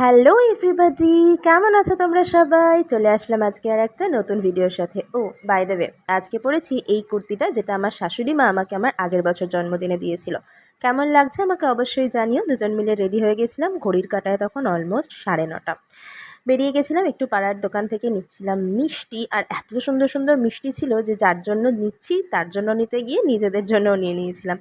Hello everybody কেমন আছো তোমরা সবাই? চলে আসলাম আজকে আর একটা নতুন ভিডিওর সাথে। ও বাই দেবে আজকে পরেছি এই কুর্তিটা যেটা আমার শাশুড়ি মা আমাকে আমার আগের বছর জন্মদিনে দিয়েছিল। কেমন লাগছে আমাকে অবশ্যই জানিও। দুজন মিলে রেডি হয়ে গেছিলাম। ঘড়ির কাটায় তখন অলমোস্ট সাড়ে নটা। বেরিয়ে গেছিলাম, একটু পাড়ার দোকান থেকে নিচ্ছিলাম মিষ্টি। আর এত সুন্দর সুন্দর মিষ্টি ছিল যে যার জন্য নিচ্ছি, তার জন্য নিতে গিয়ে নিজেদের জন্যও নিয়ে নিয়েছিলাম।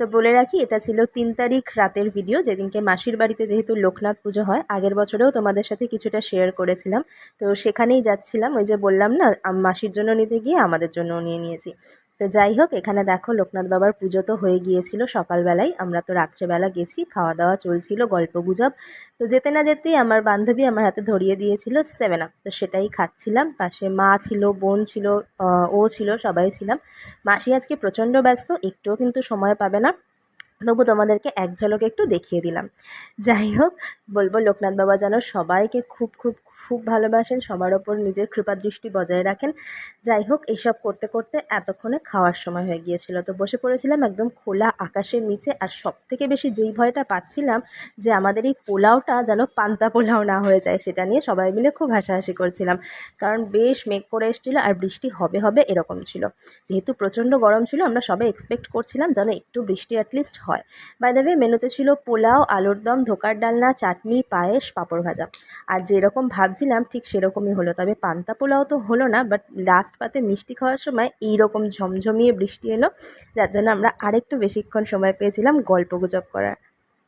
তো বলে রাখি, এটা ছিল তিন তারিখ রাতের ভিডিও যেদিনকে মাসির বাড়িতে যেহেতু লোকনাথ পুজো হয়, আগের বছরেও তোমাদের সাথে কিছুটা শেয়ার করেছিলাম। তো সেখানেই যাচ্ছিলাম, ওই যে বললাম না মাসির জন্য নিতে গিয়ে আমাদের জন্যও নিয়ে নিয়েছি। তো যাই হোক, এখানে দেখো লোকনাথ বাবার পুজো তো হয়ে গিয়েছিল সকালবেলায়। আমরা তো রাত্রেবেলা গেছি খাওয়া দাওয়া চলছিল, গল্প গুজব। তো যেতে না যেতেই আমার বান্ধবী আমার হাতে ধরিয়ে দিয়েছিল সেভেন আপ তো সেটাই খাচ্ছিলাম। পাশে মা ছিল, বোন ছিল ও ছিল, সবাই ছিলাম। মাসি আজকে প্রচণ্ড ব্যস্ত, একটুও কিন্তু সময় পাবে না। তবু তোমাদেরকে এক ঝলক একটু দেখিয়ে দিলাম। যাই হোক, বলব লোকনাথ বাবা যেন সবাইকে খুব খুব খুব ভালোবাসেন, সবার ওপর নিজের কৃপা দৃষ্টি বজায় রাখেন। যাই হোক এইসব করতে করতে এতক্ষণে খাওয়ার সময় হয়ে গিয়েছিল। তো বসে পড়েছিলাম একদম খোলা আকাশের নিচে আর সব থেকে বেশি যেই ভয়টা পাচ্ছিলাম যে আমাদের এই পোলাওটা যেন পান্তা পোলাও না হয়ে যায়, সেটা নিয়ে সবাই মিলে খুব হাসাহাসি করছিলাম। কারণ বেশ মেঘ করে এসেছিল আর বৃষ্টি হবে হবে এরকম ছিল। যেহেতু প্রচণ্ড গরম ছিল, আমরা সবাই এক্সপেক্ট করছিলাম যেন একটু বৃষ্টি অ্যাটলিস্ট হয়। বাই দ্য ওয়ে মেনুতে ছিল পোলাও, আলুর দম, ধোকার ডালনা, চাটনি, পায়েস, পাঁপড় ভাজা। আর যেরকম ভাবছিলাম ঠিক সেরকমই হলো। তবে পান্তা পোলাও তো হলো না বাট লাস্ট পাতে মিষ্টি খাওয়ার সময় এইরকম ঝমঝমিয়ে বৃষ্টি এলো, যার জন্য আমরা আরেকটু বেশিক্ষণ সময় পেয়েছিলাম গল্প গুজব করার।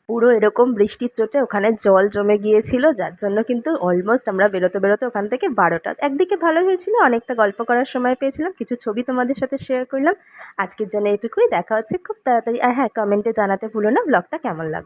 পুরো এরকম বৃষ্টির চোটে ওখানে জল জমে গিয়েছিল, যার জন্য কিন্তু অলমোস্ট আমরা বেরোতে বেরোতে ওখান থেকে বারোটা, একদিকে ভালো হয়েছিল, অনেকটা গল্প করার সময় পেয়েছিলাম, কিছু ছবি তোমাদের সাথে শেয়ার করলাম। আজকের জন্য এটুকুই, দেখা হচ্ছে খুব তাড়াতাড়ি, আর হ্যাঁ কমেন্টে জানাতে ভুলো না ব্লগটা কেমন লাগল?